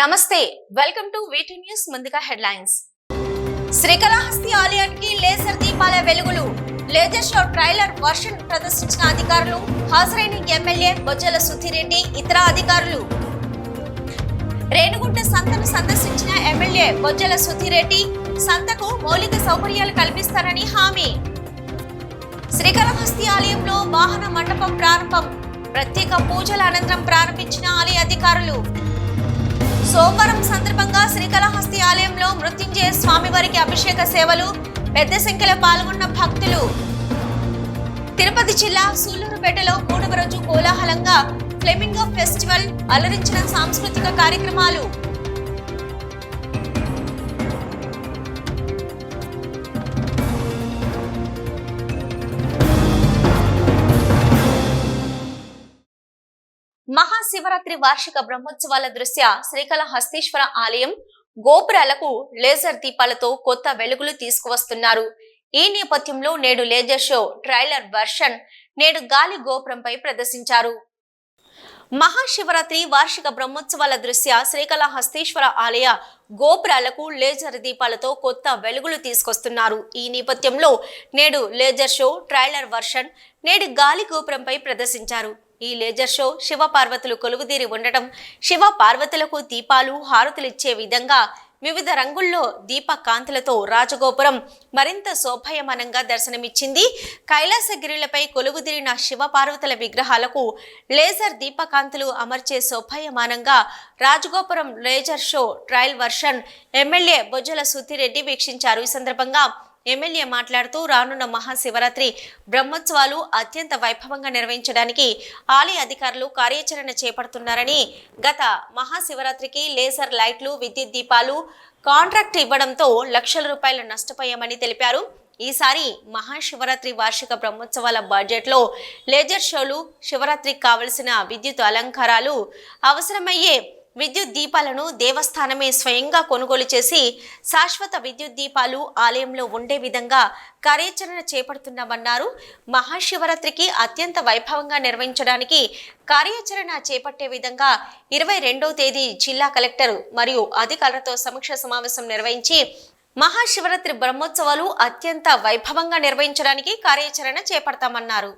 నమస్తే welcome to V T news ముందుగా headlines. Srikalahasti ఆలయానికి లేజర్ దీపాల వెలుగులు. లేజర్ షో ట్రైలర్ వర్షన్ ప్రదర్శించిన అధికారులు హాజరైన ఎమ్మెల్యే బొజ్జల సుధిరెడ్డి ఇతర అధికారులు. రేణుగుంట సంతను సందర్శించిన ఎమ్మెల్యే బొజ్జల సుధిరెడ్డి సంతకు మౌలిక సౌకర్యాలు కల్పిస్తారని హామీ. శ్రీకాళహస్తి ఆలయంలో వాహన మండపం ప్రారంభం. ప్రత్యేక పూజల అనంతరం ప్రారంభించిన ఆలయ అధికారులు. సోమవారం సందర్భంగా శ్రీకాళహస్తి ఆలయంలో మృత్యుంజయ స్వామివారికి అభిషేక సేవలు పెద్ద సంఖ్యలో పాల్గొన్న భక్తులు. తిరుపతి జిల్లా సూళ్ళూరుపేటలో మూడవ రోజు కోలాహలంగా ఫ్లెమింగో ఫెస్టివల్ అలరించిన సాంస్కృతిక కార్యక్రమాలు. మహాశివరాత్రి వార్షిక బ్రహ్మోత్సవాల దృష్ట్యా శ్రీకాళహస్తీశ్వర ఆలయం గోపురాలకు లేజర్ దీపాలతో కొత్త వెలుగులు తీసుకువస్తున్నారు. ఈ నేపథ్యంలో నేడు లేజర్ షో ట్రైలర్ వర్షన్ నేడు గాలి గోపురంపై ప్రదర్శించారు. మహాశివరాత్రి వార్షిక బ్రహ్మోత్సవాల దృష్ట్యా శ్రీకాళహస్తీశ్వర ఆలయ గోపురాలకు లేజర్ దీపాలతో కొత్త వెలుగులు తీసుకొస్తున్నారు. ఈ నేపథ్యంలో నేడు లేజర్ షో ట్రైలర్ వర్షన్ నేడు గాలి గోపురంపై ప్రదర్శించారు. ఈ లేజర్ షో శివ పార్వతులు కొలువుదీరి ఉండటం శివ పార్వతులకు దీపాలు హారతులిచ్చే విధంగా వివిధ రంగుల్లో దీప కాంతులతో రాజగోపురం మరింత శోభాయమానంగా దర్శనమిచ్చింది. కైలాసగిరిలపై కొలువుదిరిన శివపార్వతుల విగ్రహాలకు లేజర్ దీపకాంతులు అమర్చే శోభయమానంగా రాజగోపురం laser show trial version MLA Bojjala Sudhir Reddy వీక్షించారు. ఈ సందర్భంగా ఎమ్మెల్యే మాట్లాడుతూ రానున్న మహాశివరాత్రి బ్రహ్మోత్సవాలు అత్యంత వైభవంగా నిర్వహించడానికి ఆలయ అధికారులు కార్యాచరణ చేపడుతున్నారని గత మహాశివరాత్రికి లేజర్ లైట్లు విద్యుత్ దీపాలు కాంట్రాక్ట్ ఇవ్వడంతో లక్షల రూపాయలు నష్టపోయామని తెలిపారు. ఈసారి మహాశివరాత్రి వార్షిక బ్రహ్మోత్సవాల బడ్జెట్లో లేజర్ షోలు శివరాత్రికి కావలసిన విద్యుత్ అలంకారాలు అవసరమయ్యే విద్యుత్ దీపాలను దేవస్థానమే స్వయంగా కొనుగోలు చేసి శాశ్వత విద్యుత్ దీపాలు ఆలయంలో ఉండే విధంగా కార్యాచరణ చేపడుతున్నామన్నారు. మహాశివరాత్రికి అత్యంత వైభవంగా నిర్వహించడానికి కార్యాచరణ చేపట్టే విధంగా ఇరవై రెండవ తేదీ జిల్లా కలెక్టర్ మరియు అధికారులతో సమీక్ష సమావేశం నిర్వహించి మహాశివరాత్రి బ్రహ్మోత్సవాలు అత్యంత వైభవంగా నిర్వహించడానికి కార్యాచరణ చేపడతామన్నారు.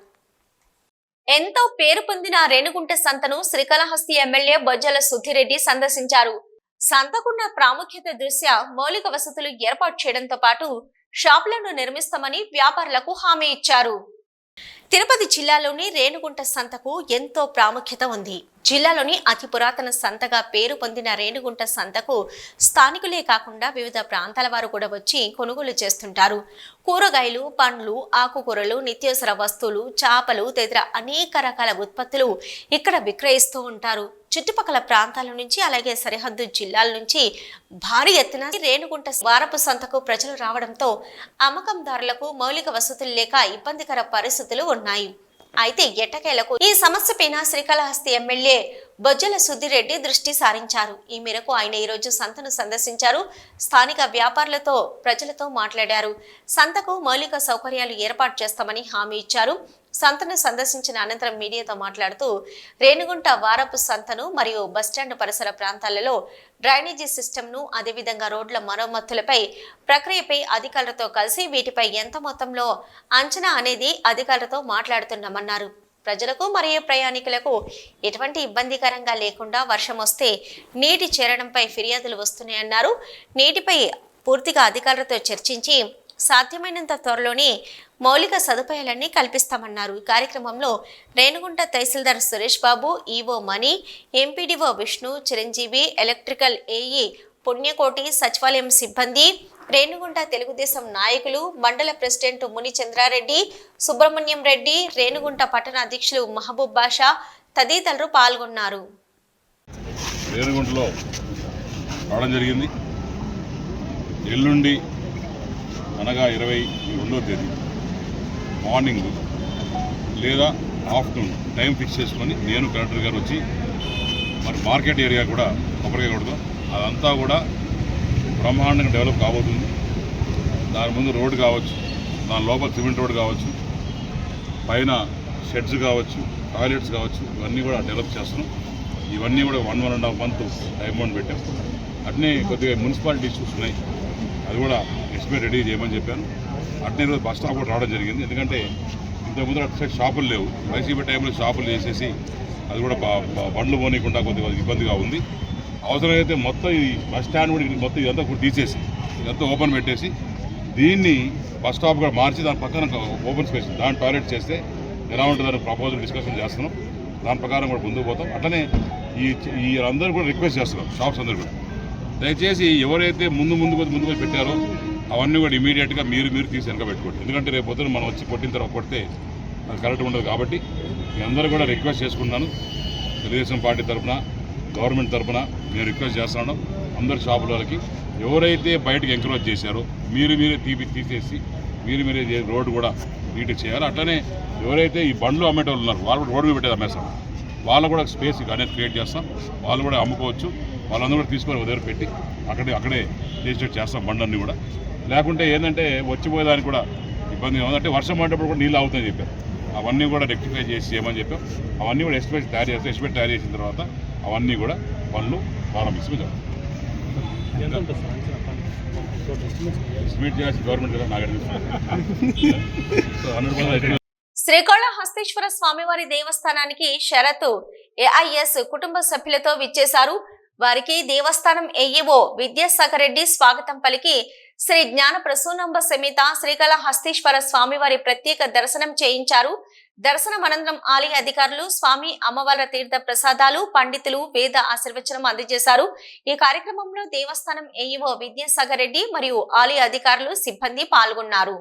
ఎంతో పేరు పొందిన రేణుగుంట సంతను శ్రీకాళహస్తి ఎమ్మెల్యే బొజ్జల సుధిరెడ్డి సందర్శించారు. సంతకున్న ప్రాముఖ్యత దృష్ట్యా మౌలిక వసతులు ఏర్పాటు చేయడంతో పాటు షాపులను నిర్మిస్తామని వ్యాపారులకు హామీ ఇచ్చారు. తిరుపతి జిల్లాలోని రేణుగుంట సంతకు ఎంతో ప్రాముఖ్యత ఉంది. జిల్లాలోని అతి పురాతన సంతగా పేరు పొందిన రేణుగుంట సంతకు స్థానికులే కాకుండా వివిధ ప్రాంతాల వారు కూడా వచ్చి కొనుగోలు చేస్తుంటారు. కూరగాయలు పండ్లు ఆకుకూరలు నిత్యావసర వస్తువులు చేపలు తదితర అనేక రకాల ఉత్పత్తులు ఇక్కడ విక్రయిస్తూ ఉంటారు. చుట్టుపక్కల ప్రాంతాల నుంచి అలాగే సరిహద్దు జిల్లాల నుంచి భారీ ఎత్తున రేణుగుంట వారపు సంతకు ప్రజలు రావడంతో అమ్మకందారులకు మౌలిక వసతులు లేక ఇబ్బందికర పరిస్థితులు ఉన్నాయి. అయితే ఎట్టకేలకు ఈ సమస్యపైన శ్రీకాళహస్తి ఎమ్మెల్యే బొజ్జల సుద్దిరెడ్డి దృష్టి సారించారు. ఈ మేరకు ఆయన ఈరోజు సంతను సందర్శించారు. స్థానిక వ్యాపారులతో ప్రజలతో మాట్లాడారు. సంతకు మౌలిక సౌకర్యాలు ఏర్పాటు చేస్తామని హామీ ఇచ్చారు. సంతను సందర్శించిన అనంతరం మీడియాతో మాట్లాడుతూ రేణుగుంట వారపు సంతను మరియు బస్టాండ్ పరిసర ప్రాంతాలలో డ్రైనేజీ సిస్టమ్ను అదేవిధంగా రోడ్ల మరమ్మతులపై ప్రక్రియపై అధికారులతో కలిసి వీటిపై ఎంత మొత్తంలో అంచనా అనేది అధికారులతో మాట్లాడుతున్నామన్నారు. ప్రజలకు మరియు ప్రయాణికులకు ఎటువంటి ఇబ్బందికరంగా లేకుండా వర్షం వస్తే నీటి చేరడంపై ఫిర్యాదులు వస్తున్నాయన్నారు. నీటిపై పూర్తిగా అధికారులతో చర్చించి సాధ్యమైనంత త్వరలోనే మౌలిక సదుపాయాలన్నీ కల్పిస్తామన్నారు. ఈ కార్యక్రమంలో Renigunta tahsildar Suresh Babu EO Mani MPDO Vishnu Chiranjeevi electrical AE Punyakoti సచివాలయం సిబ్బంది రేణుగుంట తెలుగుదేశం నాయకులు మండల ప్రెసిడెంట్ ముని చంద్రారెడ్డి సుబ్రహ్మణ్యం రెడ్డి రేణుగుంట పట్టణ అధ్యక్షులు మహబూబ్ బాషా తదితరులు పాల్గొన్నారు. రేణుగుంటలో రావడం జరిగింది. ఎల్లుండి అనగా ఇరవై రెండో తేదీ మార్నింగ్ లేదా ఆఫ్టర్నూన్ టైం ఫిక్స్ చేసుకొని నేను కలెక్టర్ గారు వచ్చి మరి మార్కెట్ ఏరియా కూడా కొబ్బరికాయ కొడతాం. అదంతా కూడా బ్రహ్మాండంగా డెవలప్ కాబోతుంది. దాని ముందు రోడ్డు కావచ్చు దాని లోపల సిమెంట్ రోడ్ కావచ్చు పైన షెడ్స్ కావచ్చు టాయిలెట్స్ కావచ్చు ఇవన్నీ కూడా డెవలప్ చేస్తున్నాం. ఇవన్నీ కూడా one one and half month time bound పెట్టాం. అట్నే కొద్దిగా మున్సిపాలిటీ ఇష్యూస్ ఉన్నాయి అది కూడా ఎస్టిమేట్ రెడీ చేయమని చెప్పాను. అట్నే ఈరోజు బస్ స్టాప్ కూడా రావడం జరిగింది. ఎందుకంటే ఇంతకుముందు అటు సైడ్ షాపులు లేవు. వైసీపీ టైంలో షాపులు చేసేసి అది కూడా బండ్లు పోనీయకుండా కొద్దిగా ఇబ్బందిగా ఉంది. అవసరమైతే మొత్తం ఈ బస్ స్టాండ్ కూడా మొత్తం ఇదంతా కూడా తీసేసి ఇదంతా ఓపెన్ పెట్టేసి దీన్ని బస్ స్టాప్ కూడా మార్చి దాని పక్కన ఒక ఓపెన్ స్పేస్ దాని టాయిలెట్ చేస్తే ఎలా ఉంటుందని ప్రపోజల్ డిస్కషన్ చేస్తున్నాం. దాని ప్రకారం కూడా ముందుకు పోతాం. అట్లనే ఈ ఈ అందరూ కూడా రిక్వెస్ట్ చేస్తున్నాం షాప్స్ అందరూ కూడా. దయచేసి ఎవరైతే ముందు ముందుకు ముందుకు పెట్టారో అవన్నీ కూడా ఇమీడియట్గా మీరు మీరు తీసి వెనక పెట్టుకోండి. ఎందుకంటే రేపు పొద్దున మనం వచ్చి కొట్టిన తర్వాత కొడితే అది కరెక్ట్ ఉండదు కాబట్టి మీ అందరూ కూడా రిక్వెస్ట్ చేసుకుంటున్నాను. తెలుగుదేశం పార్టీ తరఫున గవర్నమెంట్ తరఫున నేను రిక్వెస్ట్ చేస్తున్నాం అందరి షాపుల వాళ్ళకి ఎవరైతే బయటకు ఎంకరేజ్ చేశారో మీరు మీరే తీపి తీసేసి మీరు మీరే రోడ్డు కూడా నీట్ చేయాలి. అట్లనే ఎవరైతే ఈ బండ్లు అమ్మేటోళ్ళు ఉన్నారు వాళ్ళు కూడా రోడ్డు మీద పెట్టేది అమ్మేస్తాం. వాళ్ళు కూడా స్పేస్ అనేది క్రియేట్ చేస్తాం. వాళ్ళు కూడా అమ్ముకోవచ్చు. వాళ్ళందరూ కూడా తీసుకొని ఒక దగ్గర పెట్టి అక్కడే అక్కడే చేసేటట్టు చేస్తాం బండ్లన్నీ కూడా. లేకుంటే ఏంటంటే వచ్చిపోయేదానికి కూడా ఇబ్బంది ఉంది వర్షం పడేటప్పుడు కూడా నీళ్ళు అవుతాయని చెప్పారు. అవన్నీ కూడా రెక్టిఫై చేసి చేయమని చెప్పాం. అవన్నీ కూడా ఎస్టిమేట్ తయారు చేస్తాం. ఎస్టిమేట్ తయారు చేసిన తర్వాత అవన్నీ కూడా పనులు నాకు సో హండ్రెడ్ శ్రీకాళహస్తీశ్వర స్వామివారి దేవస్థానానికి షరతు ఏఐఎస్ కుటుంబ సభ్యులతో విచ్చేశారు. వారికి దేవస్థానం ఏఈఓ విద్యాసాగర్ రెడ్డి స్వాగతం పలికి శ్రీ జ్ఞాన ప్రసూనంబ సమేత స్వామి స్వామివారి ప్రత్యేక దర్శనం చేయించారు. దర్శనం అనంతరం ఆలయ అధికారులు స్వామి అమ్మవార్ల తీర్థ ప్రసాదాలు పండితులు వేద ఆశీర్వచనం అందజేశారు. ఈ కార్యక్రమంలో దేవస్థానం ఏఈఓ విద్యాసాగర్ రెడ్డి మరియు ఆలయ అధికారులు సిబ్బంది పాల్గొన్నారు.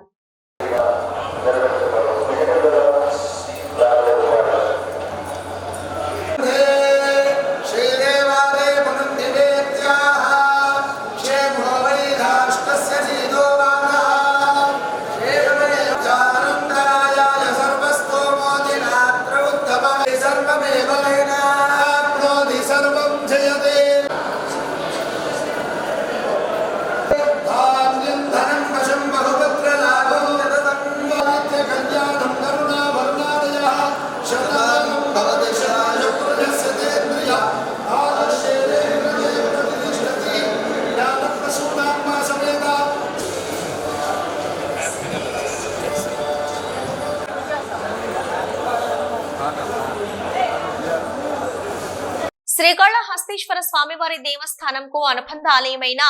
శ్రీకాళహస్తీశ్వర స్వామివారి దేవస్థానంకు అనుబంధ ఆలయమైన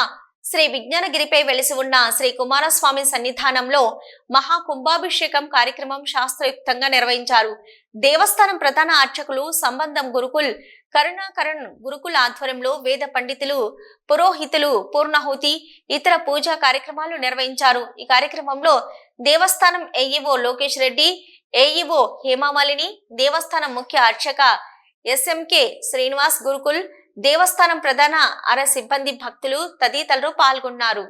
శ్రీ విజ్ఞానగిరిపై వెలిసి ఉన్న శ్రీ కుమారస్వామి సన్నిధానంలో మహా కుంభాభిషేకం కార్యక్రమం శాస్త్రయుక్తంగా నిర్వహించారు. దేవస్థానం ప్రధాన అర్చకులు సంబంధం గురుకుల్ కరుణాకరణ్ గురుకుల ఆధ్వర్యంలో వేద పండితులు పురోహితులు పూర్ణాహుతి ఇతర పూజా కార్యక్రమాలు నిర్వహించారు. ఈ కార్యక్రమంలో దేవస్థానం ఏఈఓ లోకేష్ రెడ్డి ఏఈఓ హేమామాలిని దేవస్థానం ముఖ్య అర్చక ఎస్ఎంకే శ్రీనివాస్ గురుకుల్ దేవస్థానం ప్రధాన అర సిబ్బంది భక్తులు తదితరులు పాల్గొన్నారు.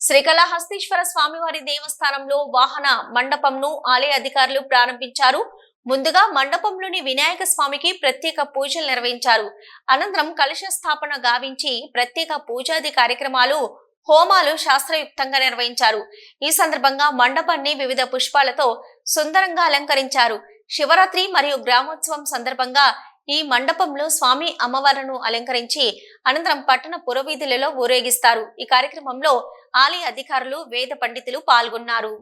శ్రీకాళహస్తీశ్వర స్వామివారి దేవస్థానంలో వాహన మండపంను ఆలయ అధికారులు ప్రారంభించారు. ముందుగా మండపంలోని వినాయక స్వామికి ప్రత్యేక పూజలు నిర్వహించారు. అనంతరం కలశ స్థాపన గావించి ప్రత్యేక పూజాది కార్యక్రమాలు హోమాలు శాస్త్రయుక్తంగా నిర్వహించారు. ఈ సందర్భంగా మండపాన్ని వివిధ పుష్పాలతో సుందరంగా అలంకరించారు. శివరాత్రి మరియు గ్రామోత్సవం సందర్భంగా ఈ మండపంలో స్వామి అమ్మవారును అలంకరించి అనంతరం పట్టణ పురవీధులలో ఊరేగిస్తారు. ఈ కార్యక్రమంలో ఆలయ అధికారులు వేద పండితులు పాల్గొన్నారు.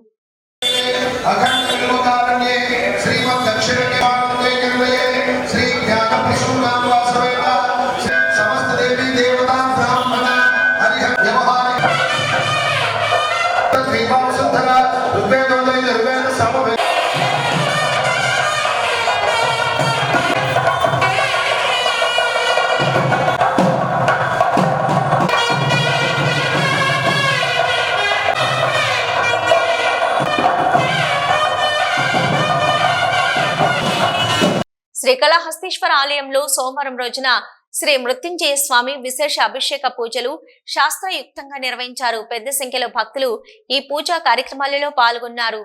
శ్రీకళహస్తీశ్వర ఆలయంలో సోమవారం రోజున శ్రీ మృత్యుంజయ స్వామి విశేష అభిషేక పూజలు శాస్త్రయుక్తంగా నిర్వహించారు. పెద్ద సంఖ్యలో భక్తులు ఈ పూజా కార్యక్రమాలలో పాల్గొన్నారు.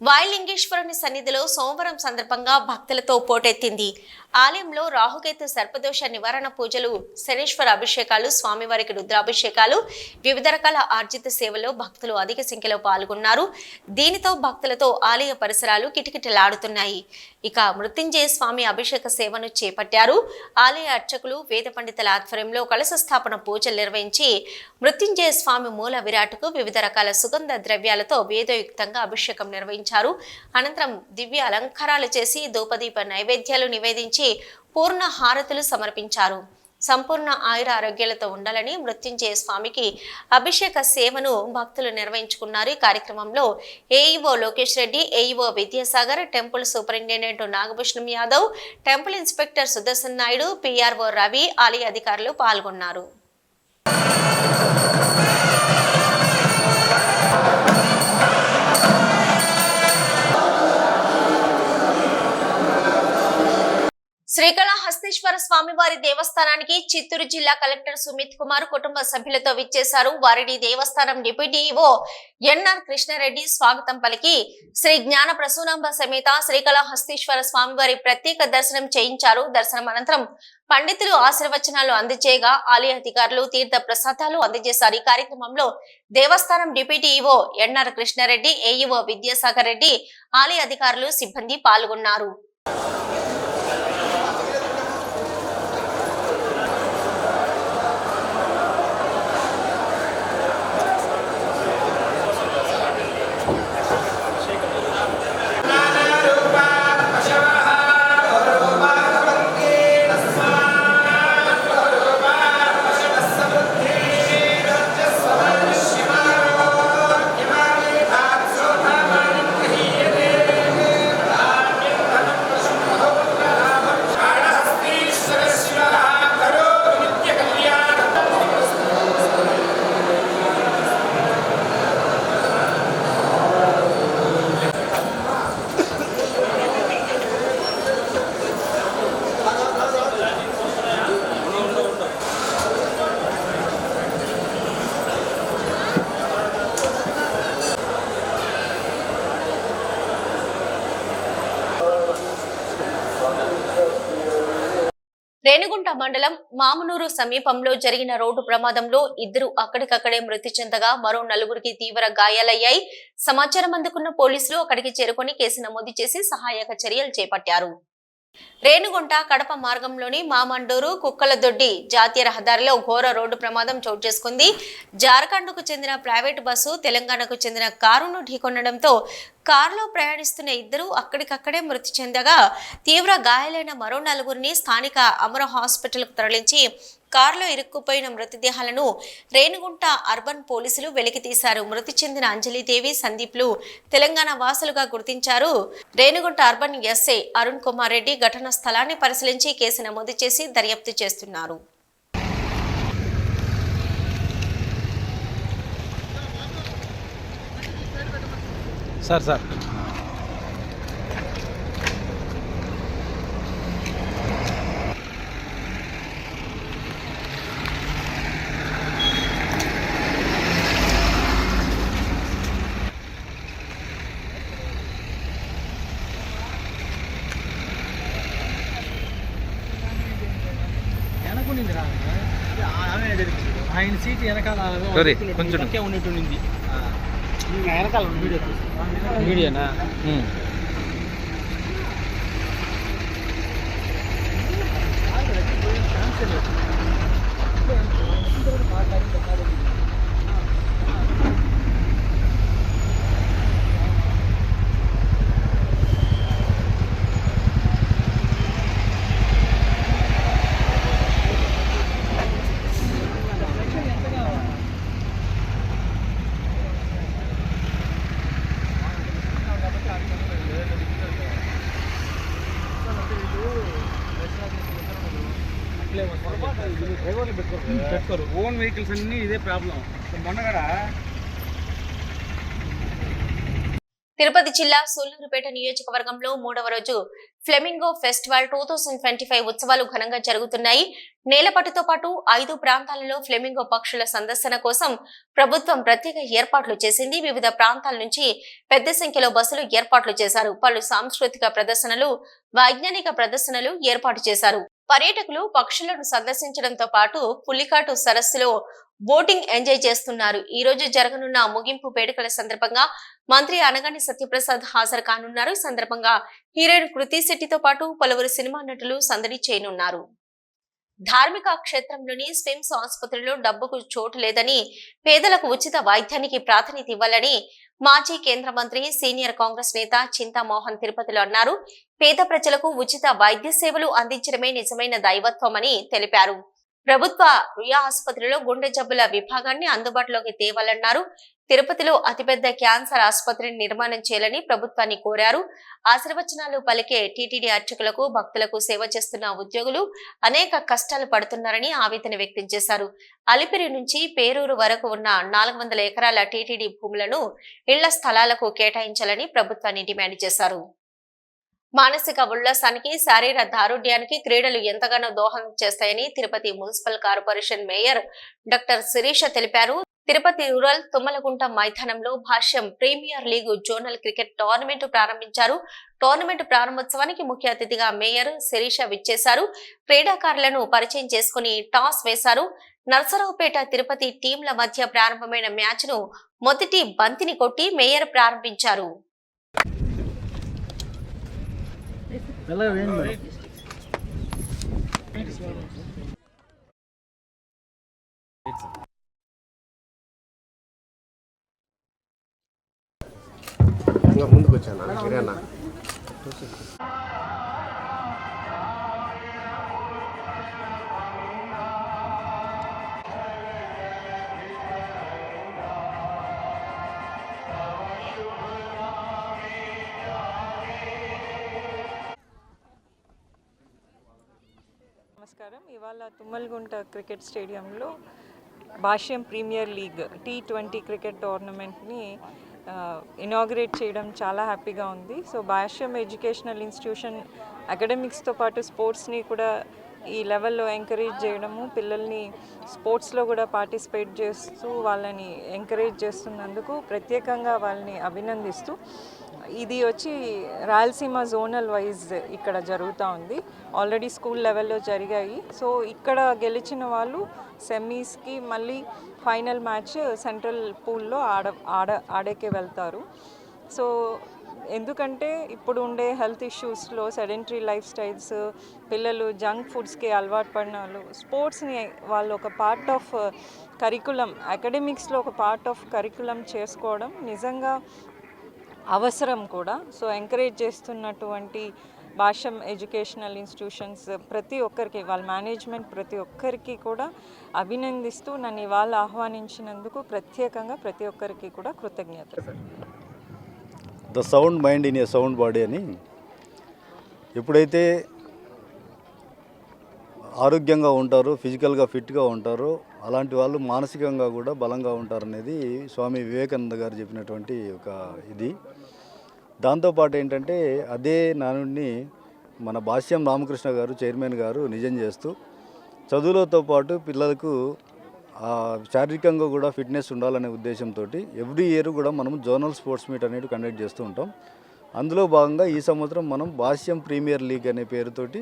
వాయులింగేశ్వరుని సన్నిధిలో సోమవారం సందర్భంగా భక్తులతో పోటెత్తింది. ఆలయంలో రాహుకేతు సర్పదోష నివారణ పూజలు శనేశ్వర అభిషేకాలు స్వామివారికి రుద్రాభిషేకాలు వివిధ రకాల ఆర్జిత సేవలో భక్తులు అధిక సంఖ్యలో పాల్గొన్నారు. దీనితో భక్తులతో ఆలయ పరిసరాలు కిటకిటలాడుతున్నాయి. ఇక మృత్యుంజయ స్వామి అభిషేక సేవను చేపట్టారు. ఆలయ అర్చకులు వేద పండితుల ఆధ్వర్యంలో కలశ స్థాపన పూజలు నిర్వహించి మృత్యుంజయ స్వామి మూల విరాట్కు వివిధ రకాల సుగంధ ద్రవ్యాలతో వేదయుక్తంగా అభిషేకం నిర్వహించారు. అనంతరం దివ్య అలంకారాలు చేసి ధూపదీప నైవేద్యాలు నివేదించి పూర్ణ హారతులు సమర్పించారు. సంపూర్ణ ఆయుర ఆరోగ్యాలతో ఉండాలని మృత్యుంజయ స్వామికి అభిషేక సేవను భక్తులు నిర్వహించుకున్నారు. ఈ కార్యక్రమంలో AEO Lokesh Reddy AEO Vidyasagar temple superintendent Nagabhushanam Yadav temple inspector Sudarshan Naidu PRO Ravi ఆలయ అధికారులు పాల్గొన్నారు. శ్రీకాళహస్తీశ్వర స్వామివారి దేవస్థానానికి చిత్తూరు జిల్లా కలెక్టర్ సుమిత్ కుమార్ కుటుంబ సభ్యులతో విచ్చేశారు. వారిని దేవస్థానం డిప్యూటీ ఎన్ఆర్ కృష్ణారెడ్డి స్వాగతం పలికి శ్రీ జ్ఞాన ప్రసూనాంబ సమేత శ్రీకాళహస్తీశ్వర స్వామివారి ప్రత్యేక దర్శనం చేయించారు. దర్శనం అనంతరం పండితులు ఆశీర్వచనాలు అందజేయగా ఆలయ అధికారులు తీర్థ ప్రసాదాలు అందజేశారు. ఈ కార్యక్రమంలో దేవస్థానం deputy NR Krishna Reddy AEO Vidyasagar Reddy ఆలయ అధికారులు సిబ్బంది పాల్గొన్నారు. రేణిగుంట మండలం మామునూరు సమీపంలో జరిగిన రోడ్డు ప్రమాదంలో ఇద్దరు అక్కడికక్కడే మృతి చెందగా మరో నలుగురికి తీవ్ర గాయాలయ్యాయి. సమాచారం అందుకున్న పోలీసులు అక్కడికి చేరుకొని కేసు నమోదు చేసి సహాయక చర్యలు చేపట్టారు. రేణుగుంట కడప మార్గంలోని మామండూరు కుక్కలదొడ్డి జాతీయ రహదారిలో ఘోర రోడ్డు ప్రమాదం చోటు చేసుకుంది. జార్ఖండ్కు చెందిన ప్రైవేటు బస్సు తెలంగాణకు చెందిన కారును ఢీకొనడంతో కారులో ప్రయాణిస్తున్న ఇద్దరు అక్కడికక్కడే మృతి చెందగా తీవ్ర గాయాలైన మరో నలుగురిని స్థానిక అమర హాస్పిటల్కు తరలించి కారులో ఇరుక్కుపోయిన మృతదేహాలను రేణుగుంట అర్బన్ పోలీసులు వెలికితీశారు మృతి చెందిన అంజలిదేవి సందీప్లు తెలంగాణ వాసులుగా గుర్తించారు. రేణుగుంట అర్బన్ ఎస్ఐ అరుణ్ కుమార్ రెడ్డి ఘటనా స్థలాన్ని పరిశీలించి కేసు నమోదు చేసి దర్యాప్తు చేస్తున్నారు. Sir sir. వెనకాల కొంచెం ఉన్నట్టుండింది వెనకాల వీడియో వీడియోనా ఛాన్స్ లేదు పెట్టుకోరు ఓన్ వెహికల్స్ అన్ని ఇదే ప్రాబ్లం మొన్న కూడా తిరుపతి జిల్లా సూళ్ళూరుపేట నియోజకవర్గంలో మూడవ రోజు flamingo festival two thousand twenty five ఉత్సవాలు ఘనంగా జరుగుతున్నాయి. నేలపట్టుతో పాటు ఐదు ప్రాంతాలలో ఫ్లెమింగో పక్షుల సందర్శన కోసం ప్రభుత్వం ప్రత్యేక ఏర్పాట్లు చేసింది. వివిధ ప్రాంతాల నుంచి పెద్ద సంఖ్యలో బస్సులు ఏర్పాట్లు చేశారు. పలు సాంస్కృతిక ప్రదర్శనలు వైజ్ఞానిక ప్రదర్శనలు ఏర్పాటు చేశారు. పర్యాటకులు పక్షులను సందర్శించడంతో పాటు పులికాటు సరస్సులో బోటింగ్ ఎంజాయ్ చేస్తున్నారు. ఈ రోజు జరగనున్న ముగింపు వేడుకల సందర్భంగా మంత్రి అనగాని సత్యప్రసాద్ హాజరు కానున్నారు. ఈ సందర్భంగా హీరోయిన్ కృతి శెట్టితో పాటు పలువురు సినిమా నటులు సందడి చేయనున్నారు. ధార్మిక క్షేత్రంలోని స్విమ్స్ ఆసుపత్రిలో డబ్బుకు చోటు లేదని పేదలకు ఉచిత వైద్యానికి ప్రాధాన్యత ఇవ్వాలని మాజీ కేంద్ర మంత్రి సీనియర్ కాంగ్రెస్ నేత చింతామోహన్ తిరుపతిలో అన్నారు పేద ప్రజలకు ఉచిత వైద్య సేవలు అందించడమే నిజమైన దైవత్వమని తెలిపారు. ప్రభుత్వ రుయా ఆసుపత్రిలో గుండె జబ్బుల విభాగాన్ని అందుబాటులోకి తేవాలన్నారు. తిరుపతిలో అతిపెద్ద క్యాన్సర్ ఆసుపత్రిని నిర్మాణం చేయాలని ప్రభుత్వాన్ని కోరారు. ఆశీర్వచనాలు పలికే టీటీడీ అర్చకులకు భక్తులకు సేవ చేస్తున్న ఉద్యోగులు అనేక కష్టాలు పడుతున్నారని ఆవేదన వ్యక్తం చేశారు. అలిపిరి నుంచి పేరూరు వరకు ఉన్న నాలుగు వందల ఎకరాల టీటీడీ భూములను ఇళ్ళ స్థలాలకు కేటాయించాలని ప్రభుత్వాన్ని డిమాండ్ చేశారు. మానసిక ఉల్లాసానికి శారీర దారుఢ్యానికి క్రీడలు ఎంతగానో దోహదం చేస్తాయని Tirupati municipal corporation mayor doctor Sirisha తెలిపారు. తిరుపతి రూరల్ తుమ్మలగుంట మైదానంలో Bhashyam premier league zonal cricket tournament ప్రారంభించారు. టోర్నమెంట్ ప్రారంభోత్సవానికి ముఖ్య అతిథిగా మేయర్ శిరీష విచ్చేశారు. క్రీడాకారులను పరిచయం చేసుకుని టాస్ వేశారు. నర్సరావుపేట తిరుపతి టీంల మధ్య ప్రారంభమైన మ్యాచ్ను మొదటి బంతిని కొట్టి మేయర్ ప్రారంభించారు. ఇంకా ముందుకు వచ్చాను కిరాణా నమస్కారం. ఇవాళ తుమ్మల్గుంట క్రికెట్ స్టేడియంలో Bhashyam premier league T twenty cricket టోర్నమెంట్ని Uh, inaugurate చేయడం చాలా హ్యాపీగా ఉంది. సో భాష్యం ఎడ్యుకేషనల్ ఇన్స్టిట్యూషన్ అకాడమిక్స్తో పాటు స్పోర్ట్స్ని కూడా ఈ లెవెల్లో ఎంకరేజ్ చేయడము పిల్లల్ని స్పోర్ట్స్లో కూడా పార్టిసిపేట్ చేస్తూ వాళ్ళని ఎంకరేజ్ చేస్తున్నందుకు ప్రత్యేకంగా వాళ్ళని అభినందిస్తూ ఇది వచ్చి రాయలసీమ జోనల్ వైజ్ ఇక్కడ జరుగుతూ ఉంది. ఆల్రెడీ స్కూల్ లెవెల్లో జరిగాయి. సో ఇక్కడ గెలిచిన వాళ్ళు సెమీస్కి మళ్ళీ ఫైనల్ మ్యాచ్ సెంట్రల్ పూల్లో ఆడ ఆడ ఆడేకే వెళ్తారు. సో ఎందుకంటే ఇప్పుడు ఉండే హెల్త్ ఇష్యూస్లో సెడెంటరీ లైఫ్ స్టైల్స్ పిల్లలు జంక్ ఫుడ్స్కి అలవాటు పడిన వాళ్ళు స్పోర్ట్స్ని వాళ్ళు ఒక పార్ట్ ఆఫ్ కరికులం అకాడమిక్స్లో ఒక పార్ట్ ఆఫ్ కరికులం చేసుకోవడం నిజంగా అవసరం కూడా. సో ఎంకరేజ్ చేస్తున్నటువంటి భాషం ఎడ్యుకేషనల్ ఇన్స్టిట్యూషన్స్ ప్రతి ఒక్కరికి వాళ్ళ మేనేజ్మెంట్ ప్రతి ఒక్కరికి కూడా అభినందిస్తూ నన్ను ఇవాళ ఆహ్వానించినందుకు ప్రత్యేకంగా ప్రతి ఒక్కరికి కూడా కృతజ్ఞత the sound mind in a sound body అని ఎప్పుడైతే ఆరోగ్యంగా ఉంటారు ఫిజికల్గా ఫిట్గా ఉంటారో అలాంటి వాళ్ళు మానసికంగా కూడా బలంగా ఉంటారనేది స్వామి వివేకానంద గారు చెప్పినటువంటి ఒక ఇది. దాంతోపాటు ఏంటంటే అదే నానుడిని మన భాష్యం రామకృష్ణ గారు చైర్మన్ గారు నిజం చేస్తూ చదువులతో పాటు పిల్లలకు శారీరకంగా కూడా ఫిట్నెస్ ఉండాలనే ఉద్దేశంతో ఎవ్రీ ఇయర్ కూడా మనం జోనల్ స్పోర్ట్స్ మీట్ అనేది కండక్ట్ చేస్తూ ఉంటాం. అందులో భాగంగా ఈ సంవత్సరం మనం భాష్యం ప్రీమియర్ లీగ్ అనే పేరుతోటి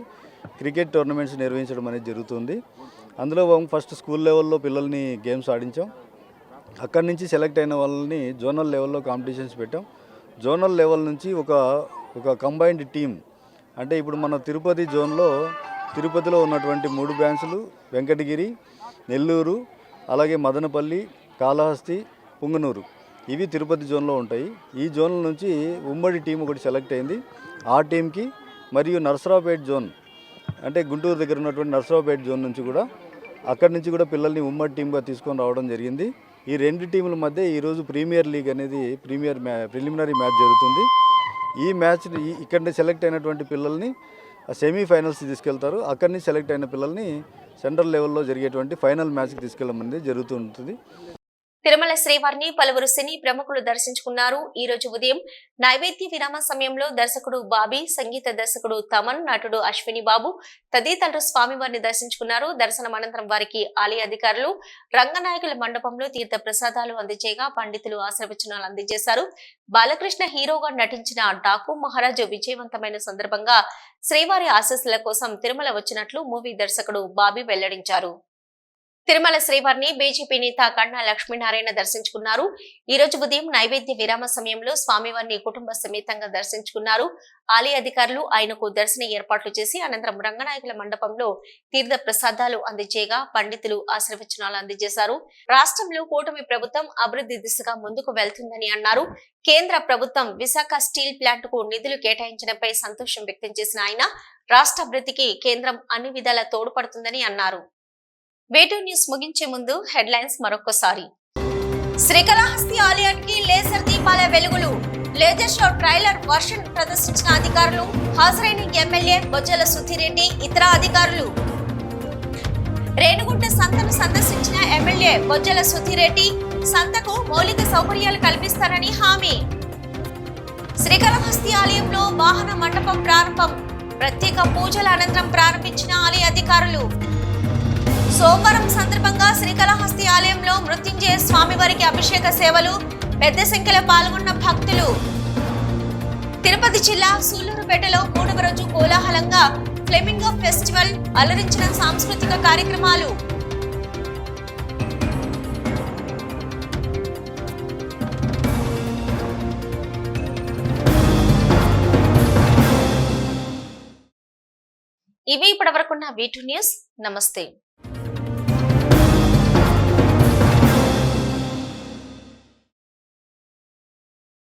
క్రికెట్ టోర్నమెంట్స్ నిర్వహించడం అనేది జరుగుతుంది. అందులో భాగం ఫస్ట్ స్కూల్ లెవెల్లో పిల్లల్ని గేమ్స్ ఆడించాం. అక్కడి నుంచి సెలెక్ట్ అయిన వాళ్ళని జోనల్ లెవెల్లో కాంపిటీషన్స్ పెట్టాం. జోనల్ లెవెల్ నుంచి ఒక ఒక కంబైన్డ్ టీం అంటే ఇప్పుడు మన తిరుపతి జోన్లో తిరుపతిలో ఉన్నటువంటి మూడు బ్రాంచ్లు వెంకటగిరి నెల్లూరు అలాగే మదనపల్లి కాళహస్తి పుంగనూరు. ఇవి తిరుపతి జోన్లో ఉంటాయి. ఈ జోన్ల నుంచి ఉమ్మడి టీం ఒకటి సెలెక్ట్ అయింది. ఆ టీంకి మరియు నర్సరావుపేట జోన్ అంటే గుంటూరు దగ్గర ఉన్నటువంటి నర్సరావుపేట జోన్ నుంచి కూడా అక్కడి నుంచి కూడా పిల్లల్ని ఉమ్మడి టీంగా తీసుకొని రావడం జరిగింది. ఈ రెండు టీముల మధ్య ఈరోజు ప్రీమియర్ లీగ్ అనేది ప్రీమియర్ మ్యా ప్రిలిమినరీ మ్యాచ్ జరుగుతుంది. ఈ మ్యాచ్ ఇక్కడ సెలెక్ట్ అయినటువంటి పిల్లల్ని సెమీఫైనల్స్ తీసుకెళ్తారు. అక్కడి నుంచి సెలెక్ట్ అయిన పిల్లల్ని సెంట్రల్ లెవెల్లో జరిగేటువంటి ఫైనల్ మ్యాచ్కి తీసుకెళ్ళడం అనేది జరుగుతూ ఉంటుంది తిరుమల శ్రీవారిని పలువురు సినీ ప్రముఖులు దర్శించుకున్నారు. ఈ రోజు ఉదయం నైవేద్య విరామ సమయంలో దర్శకుడు బాబీ సంగీత దర్శకుడు తమన్ నటుడు అశ్విని బాబు తదితరులు స్వామివారిని దర్శించుకున్నారు. దర్శనం అనంతరం వారికి ఆలయ అధికారులు రంగనాయకుల మండపంలో తీర్థ ప్రసాదాలు అందజేయగా పండితులు ఆశీర్వచనాలు అందజేశారు. బాలకృష్ణ హీరోగా నటించిన డాకు మహారాజు విజయవంతమైన సందర్భంగా శ్రీవారి ఆశీస్సుల కోసం తిరుమల వచ్చినట్లు మూవీ దర్శకుడు బాబీ వెల్లడించారు. తిరుమల శ్రీవారిని బీజేపీ నేత కన్నా లక్ష్మీనారాయణ దర్శించుకున్నారు. ఈ రోజు ఉదయం నైవేద్య విరామ సమయంలో స్వామివారిని కుటుంబ సమేతంగా దర్శించుకున్నారు. ఆలయ అధికారులు ఆయనకు దర్శన ఏర్పాట్లు చేసి అనంతరం రంగనాయకుల మండపంలో తీర్థ ప్రసాదాలు అందజేయగా పండితులు ఆశీర్వచనాలు అందజేశారు. రాష్ట్రంలో కూటమి ప్రభుత్వం అభివృద్ధి దిశగా ముందుకు వెళ్తుందని అన్నారు. కేంద్ర ప్రభుత్వం విశాఖ స్టీల్ ప్లాంట్కు నిధులు కేటాయించడంపై సంతోషం వ్యక్తం చేసిన ఆయన రాష్ట్ర అభివృద్ధికి కేంద్రం అన్ని విధాలా తోడ్పడుతుందని అన్నారు. వేటూ న్యూస్ ముగించే ముందు హెడ్లైన్స్ మరొకసారి శ్రీకాళహస్తి ఆలయానికి లేజర్ దీపాల వెలుగులు. లేజర్ షో ట్రైలర్ వర్షన్ ప్రదర్శించిన అధికారులు హాజరైన ఎమ్మెల్యే బొజ్జల సుధిరెడ్డి ఇతర అధికారులు. రేణుగుంట సంతను సందర్శించిన ఎమ్మెల్యే బొజ్జల సుధిరెడ్డి సంతకు మౌలిక సౌకర్యాలు కల్పిస్తారని హామీ. శ్రీకాళహస్తి ఆలయంలో వాహన మండపం ప్రారంభం. ప్రత్యేక పూజల అనంతరం ప్రారంభించిన ఆలయ అధికారులు. సోమవారం సందర్భంగా శ్రీకాళహస్తి ఆలయంలో మృత్యుంజయ స్వామివారికి అభిషేక సేవలు పెద్ద సంఖ్యలో పాల్గొన్న భక్తులు. తిరుపతి జిల్లా సూళ్ళూరుపేటలో మూడవ రోజు కోలాహలంగా ఫ్లెమింగో ఫెస్టివల్ అలరించిన సాంస్కృతిక కార్యక్రమాలు. ఇవి ఇప్పటివరకున్న వీటు న్యూస్ నమస్తే.